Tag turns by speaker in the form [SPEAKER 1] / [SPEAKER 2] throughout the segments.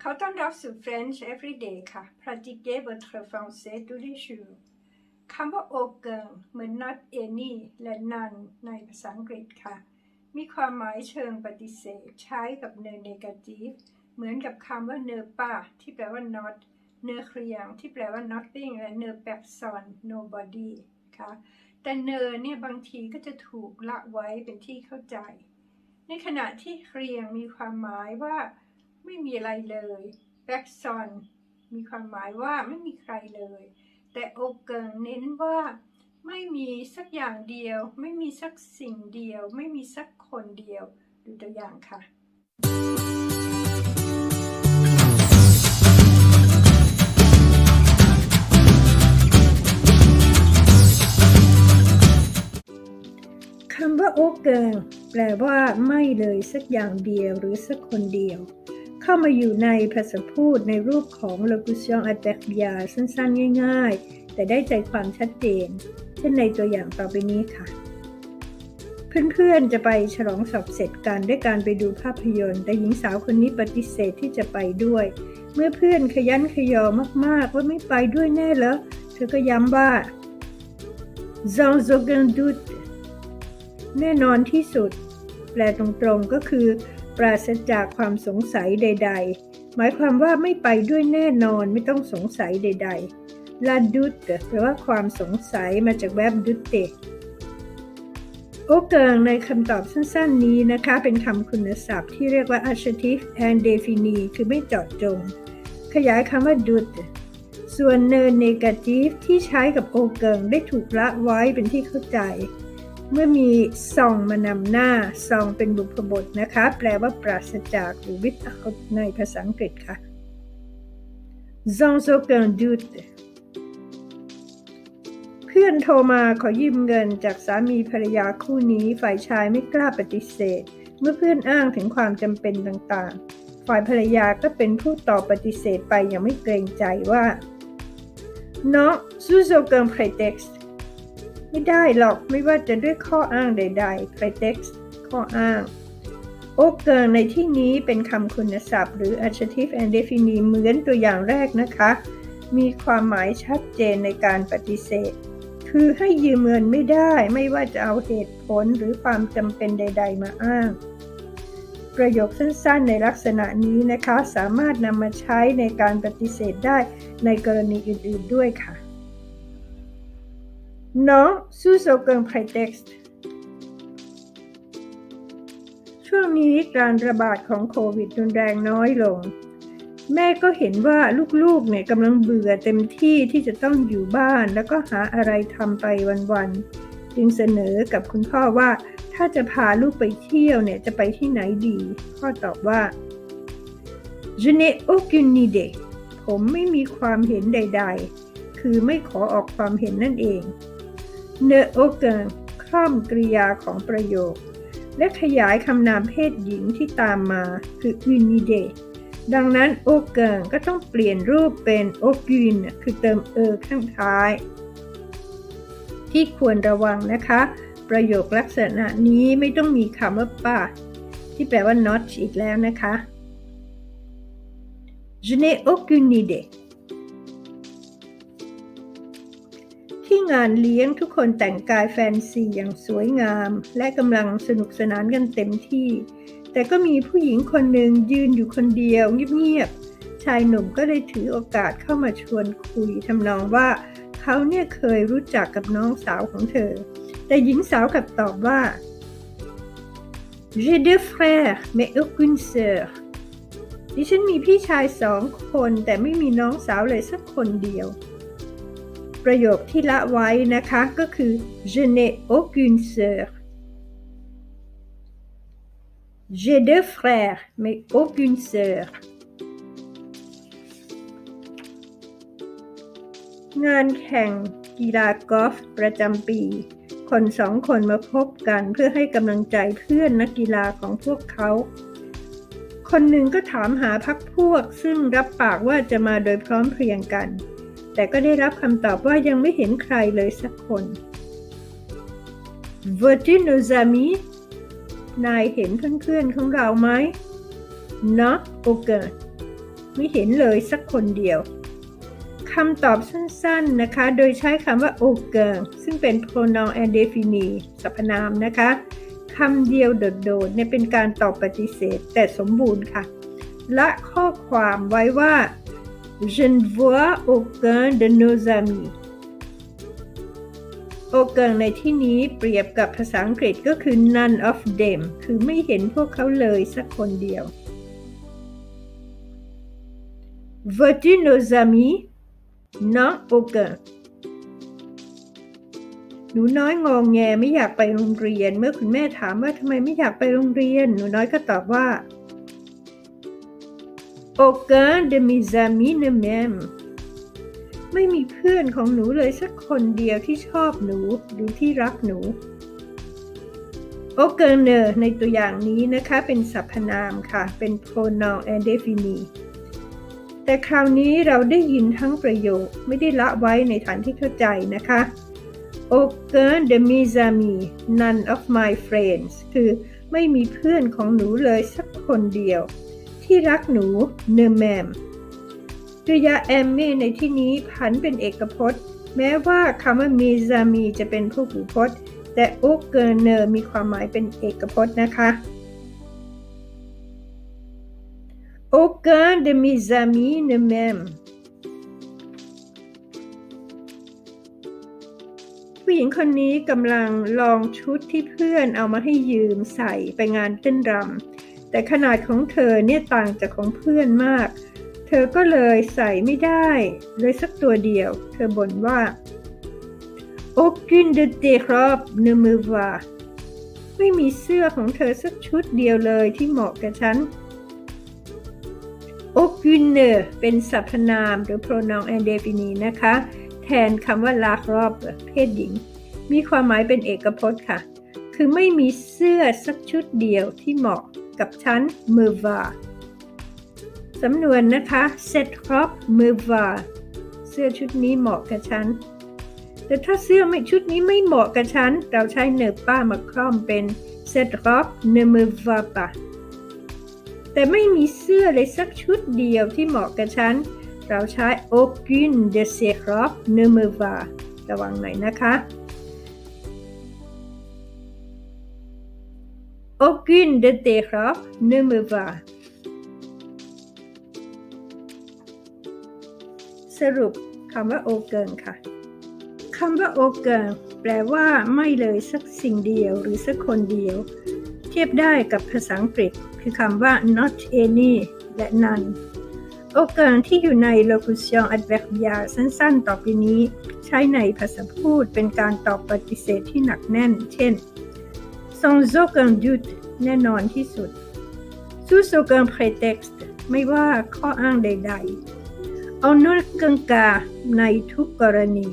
[SPEAKER 1] เขาต้อนรับสู่ French Everyday ค่ะ Pratiquez votre français tous les jours คำว่า aucun เหมือน not any และ none ในภาษาอังกฤษค่ะ มีความหมายเชิงปฏิเสธ ใช้กับ ne negative เหมือนกับคำว่า ne pas ที่แปลว่า not ne rien ที่แปลว่า nothing และ ne personne nobody ค่ะ แต่เนอเนี่ยบางทีก็จะถูกละไว้เป็นที่เข้าใจ ในขณะที่เครียงมีความหมายว่า ไม่มีอะไรเลยแบ็กซอนมีความหมายว่าไม่มีใครเลย แต่โอเกิงเน้นว่าไม่มีสักอย่างเดียว ไม่มีสักสิ่งเดียว ไม่มีสักคนเดียว ดูตัวอย่างค่ะคำว่าโอเกิงแปลว่าไม่เลยสักอย่างเดียวหรือสักคนเดียว เข้ามาอยู่ในภาษาพูดในรูปของ locution a d v e r b i a สั้นๆ ง่ายๆ แต่ได้ใจความชัดเจน เช่นในตัวอย่างต่อไปนี้ค่ะ เพื่อนๆ จะไปฉลองสอบเสร็จกันด้วยการไปดูภาพยนตร์ แต่หญิงสาวคนนี้ปฏิเสธที่จะไปด้วย เมื่อเพื่อนขยันขยอมากๆ ว่าไม่ไปด้วยแน่แล้วเธอก็ย้ำว่า sans aucun doute แน่นอนที่สุด แปลตรงๆก็คือ ปราศจากความสงสัยใด ๆ หมายความว่าไม่ไปด้วยแน่นอนไม่ต้องสงสัยใดๆลาดุตแปลว่าความสงสัยมาจากแวบดุตเตโอเกิงในคำตอบสั้นๆนี้นะคะ เป็นคำคุณศัพท์ที่เรียกว่า adjective and definite คือไม่เจาะจง ขยายคำว่าดุตส่วนเน negative ที่ใช้กับโอเกิงได้ถูกละไว้เป็นที่เข้าใจ เมื่อมีซองมานำหน้าซองเป็นบุพบทนะคะ แปลว่าปราศจากหรือ without ในภาษาอังกฤษค่ะ sans aucun doute เพื่อนโทรมาขอยืมเงินจากสามีภรรยาคู่นี้ ฝ่ายชายไม่กล้าปฏิเสธ เมื่อเพื่อนอ้างถึงความจำเป็นต่างๆ ฝ่ายภรรยาก็เป็นผู้ตอบปฏิเสธไปอย่างไม่เกรงใจว่า non sous aucun prétexte ไม่ได้หรอกไม่ว่าจะด้วยข้ออ้างใดๆ pretext ข้ออ้าง โอเกิงในที่นี้เป็นคำคุณศัพท์ หรือ adjective and definite เหมือนตัวอย่างแรกนะคะ มีความหมายชัดเจนในการปฏิเสธ คือให้ยืมเงินไม่ได้ไม่ว่าจะเอาเหตุผลหรือความจำเป็นใด ๆ มาอ้าง ประโยคสั้นๆ ในลักษณะนี้นะคะ สามารถนำมาใช้ในการปฏิเสธได้ในกรณีอื่นๆด้วยค่ะ No sous aucun prétexte ช่วงนี้การระบาดของโควิดรุนแรงน้อยลง แม่ก็เห็นว่าลูกๆเนี่ยกำลังเบื่อเต็มที่ที่จะต้องอยู่บ้านแล้วก็หาอะไรทำไปวันๆ จึงเสนอกับคุณพ่อว่าถ้าจะพาลูกไปเที่ยวเนี่ยจะไปที่ไหนดี พ่อตอบว่า Je n'ai aucune idée ผมไม่มีความเห็นใด ๆ คือไม่ขอออกความเห็นนั่นเอง เนโอเกิงคล่อมกริยาของประโยค และขยายคำนามเพศหญิงที่ตามมาคือ unide ดังนั้นโอเกิงก็ต้องเปลี่ยนรูปเป็นโอกุนคือเติมเออข้างท้าย ที่ควรระวังนะคะ ประโยคลักษณะนี้ไม่ต้องมีคำว่าป้าที่แปลว่า not อีกแล้วนะคะ Je n'ai aucune idée ที่งานเลี้ยงทุกคนแต่งกายแฟนซีอย่างสวยงาม และกำลังสนุกสนานกันเต็มที่ แต่ก็มีผู้หญิงคนหนึ่งยืนอยู่คนเดียวเงียบๆชายหนุ่มก็เลยถือโอกาสเข้ามาชวนคุยทำนองว่าเขาเนี่ยเคยรู้จักกับน้องสาวของเธอ แต่หญิงสาวกลับตอบว่า J'ai deux frères mais aucune sœur ดิฉันมีพี่ชายสองคนแต่ไม่มีน้องสาวเลยสักคนเดียว ประโยคที่ละไว้นะคะก็คือ je n'ai aucune sœur j'ai deux frères mais aucune sœur งานแข่งกีฬากอล์ฟประจำปี คนสองคนมาพบกันเพื่อให้กำลังใจเพื่อนนักกีฬาของพวกเขา คนหนึ่งก็ถามหาพักพวกซึ่งรับปากว่าจะมาโดยพร้อมเพรียงกัน แต่ก็ได้รับคำตอบว่ายังไม่เห็นใครเลยสักคน Veux-tu nos amis นายเห็นเพื่อนๆของเราไหม Not aucun ไม่เห็นเลยสักคนเดียวคำตอบสั้นๆนะคะ โดยใช้คำว่า aucun ซึ่งเป็น pronoun indéfini สรรพนามนะคะคำเดียวโดดๆเนี่ยเป็นการตอบปฏิเสธแต่สมบูรณ์ค่ะ และข้อความไว้ว่า je ne vois aucun de nos amis โอเกิงในที่นี้เปรียบกับภาษาอังกฤษก็คือ none of them คือไม่เห็นพวกเขาเลยสักคนเดียว Veux-tu nos amis? Non, aucun. หนูน้อยงองแงไม่อยากไปโรงเรียน เมื่อคุณแม่ถามว่าทำไมไม่อยากไปโรงเรียน หนูน้อยก็ตอบว่า Aucun de mes amis ne m'aime ไม่มีเพื่อนของหนูเลยสักคนเดียวที่ชอบหนูหรือที่รักหนู o c u n n e r ในตัวอย่างนี้นะคะ เป็นสรรพนามค่ะ เป็น pronoun indefini แต่คราวนี้เราได้ยินทั้งประโยคไม่ได้ละไว้ในฐานที่เข้าใจนะคะ Aucun de mes amis none of my friends คือไม่มีเพื่อนของหนูเลยสักคนเดียว ที่รักหนู ne m'aime กริยา aime ในที่นี้ผันเป็นเอกพจน์ แม้ว่าคำว่า mes amis จะเป็นผู้ผูพจน์ แต่ aucun ne มีความหมายเป็นเอกพจน์นะคะ Aucun de mes amis ne m'aime ผู้หญิงคนนี้กำลังลองชุดที่เพื่อนเอามาให้ยืมใส่ไปงานเต้นรำ แต่ขนาดของเธอเนี่ยต่างจากของเพื่อนมาก เธอก็เลยใส่ไม่ได้ เลยสักตัวเดียว เธอบ่นว่า Aucune de tes robes ne me va ไม่มีเสื้อของเธอสักชุดเดียวเลยที่เหมาะกับฉัน Aucune เป็นสรรพนามหรือ pronoun indefini นะคะ แทนคำว่า la robe เพศหญิง มีความหมายเป็นเอกพจน์ค่ะ คือไม่มีเสื้อสักชุดเดียวที่เหมาะ กับฉัน me va สำนวนนะคะ cette robe me va เสื้อชุดนี้เหมาะกับฉัน แต่ถ้าเสื้อไม่ชุดนี้ไม่เหมาะกับฉัน เราใช้เนอป้ามาคล่อมเป็น cette robe ne me va pas แต่ไม่มีเสื้อเลยสักชุดเดียวที่เหมาะกับฉัน เราใช้ aucune de ces robes ne me va ระวังหน่อยนะคะ aucune de tes robes ne me va สรุปคำว่า aucun ค่ะคำว่า aucun แปลว่าไม่เลยสักสิ่งเดียวหรือสักคนเดียว เทียบได้กับภาษาอังกฤษ คือคำว่า not any และ none โอเกาสที่อยู่ใน locution adverbial สั้นๆ ต่อไปนี้ ใช้ในภาษาพูดเป็นการตอบปฏิเสธที่หนักแน่น เช่น sans aucun doute แน่นอนที่สุด sous aucun prétexte ไม่ว่าข้ออ้างใดๆ en aucun cas ในทุกกรณี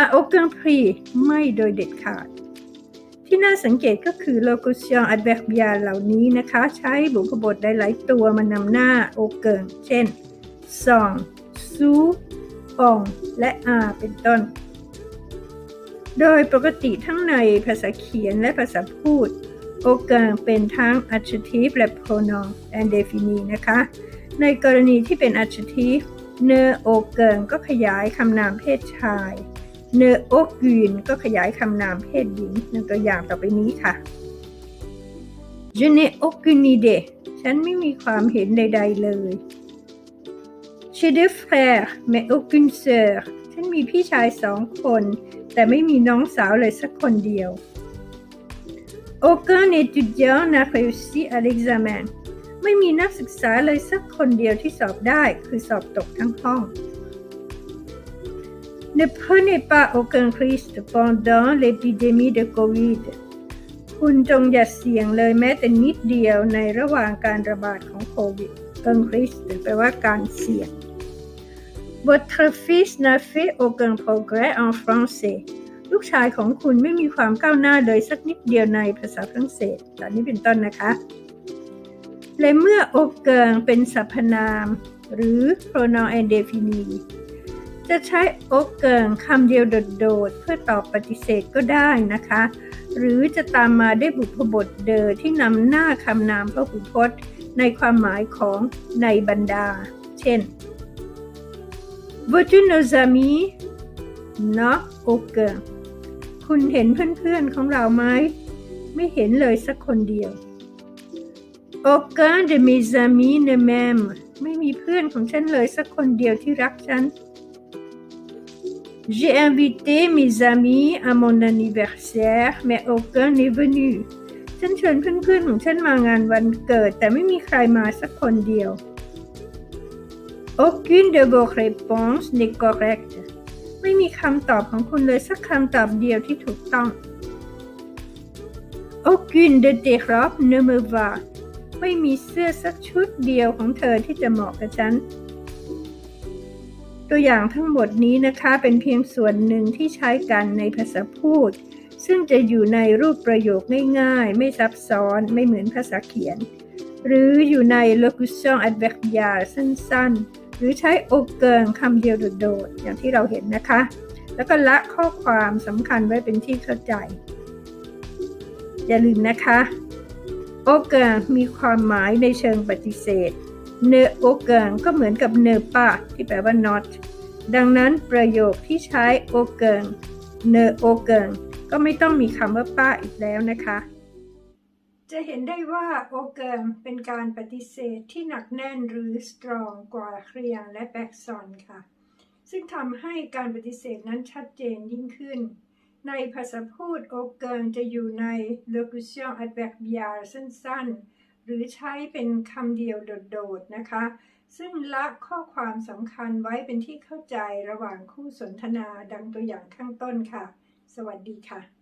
[SPEAKER 1] à aucun prix ไม่โดยเด็ดขาด ที่น่าสังเกตก็คือ locution adverbial เหล่านี้นะคะ ใช้บุพบทหลาย ๆ ตัวมานำหน้าโอเกิงเช่น song su on และ are เป็นต้น โดยปกติทั้งในภาษาเขียนและภาษาพูด โอเกิงเป็นทั้ง adjective และ pronoun and defini นะคะ ในกรณีที่เป็น adjective เนอโอเกิงก็ขยายคำนามเพศชาย เนอโอกืนก็ขยายคำนามเพศหญิงในตัวอย่างต่อไปนี้ค่ะ Je n'ai aucune idée ฉันไม่มีความเห็นใด ๆ เลย J'ai des frères mais aucune sœur ฉันมีพี่ชายสองคน แต่ไม่มีน้องสาวเลยสักคนเดียว Aucun étudiant n'a réussi à l'examen ไม่มีนักศึกษาเลยสักคนเดียวที่สอบได้คือสอบตกทั้งห้อง Ne prenez pas aucun risque pendant l'épidémie de Covid คุณจงอย่าเสี่ยงเลยแม้แต่นิดเดียวในระหว่างการระบาดของโควิด un risque แปลว่าการเสี่ยง Votre fils n'a fait aucun progrès en français ลูกชายของคุณไม่มีความก้าวหน้าเลยสักนิดเดียวในภาษาฝรั่งเศสตอนนี้เป็นต้นนะคะและเมื่อโอเกิงเป็นสรรพนาม หรือ pronoun indefini จะใช้โอเกิงคำเดียวโดดๆ เพื่อตอบปฏิเสธก็ได้นะคะ หรือจะตามมาได้บุพบทเดอที่นำหน้าคำนามพระหุพจน์ ในความหมายของในบรรดา เช่น Veux-tu nos amis? Non, aucun. คุณเห็นเพื่อนๆของเราไหม ไม่เห็นเลยสักคนเดียว Aucun de mes amis ne m'aime ไม่มีเพื่อนของฉันเลยสักคนเดียวที่รักฉัน J'ai invité mes amis à mon anniversaire mais aucun n'est venu ฉันเชิญเพื่อนๆของฉันมางานวันเกิด แต่ไม่มีใครมาสักคนเดียว Aucune de vos réponses n'est correcte ไม่มีคำตอบของคุณเลยสักคำตอบเดียวที่ถูกต้อง Aucune de tes robes ne me va ไม่มีเสื้อสักชุดเดียวของเธอที่จะเหมาะกับฉัน ตัวอย่างทั้งหมดนี้นะคะเป็นเพียงส่วนหนึ่งที่ใช้กันในภาษาพูด ซึ่งจะอยู่ในรูปประโยคง่ายๆ ไม่ซับซ้อนไม่เหมือนภาษาเขียน หรืออยู่ใน locution adverbial สั้นๆ หรือใช้โอเกิงคำเดียวโดดๆอย่างที่เราเห็นนะคะ แล้วก็ละข้อความสำคัญไว้เป็นที่เข้าใจ อย่าลืมนะคะ โอเกิงมีความหมายในเชิงปฏิเสธ เนโอเกิงก็เหมือนกับเนปาที่แปลว่า not ดังนั้นประโยคที่ใช้โอเกิงเนโอเกิงก็ไม่ต้องมีคำว่าป้าอีกแล้วนะคะ จะเห็นได้ว่าโอเกิงเป็นการปฏิเสธที่หนักแน่นหรือ strong กว่าเครียงและแบ็กซอนค่ะ ซึ่งทำให้การปฏิเสธนั้นชัดเจนยิ่งขึ้น ในภาษาพูดโอเกิงจะอยู่ใน locution adverbial สั้นๆ หรือใช้เป็นคำเดียวโดดๆนะคะ ซึ่งละข้อความสำคัญไว้เป็นที่เข้าใจระหว่างคู่สนทนาดังตัวอย่างข้างต้นค่ะ สวัสดีค่ะ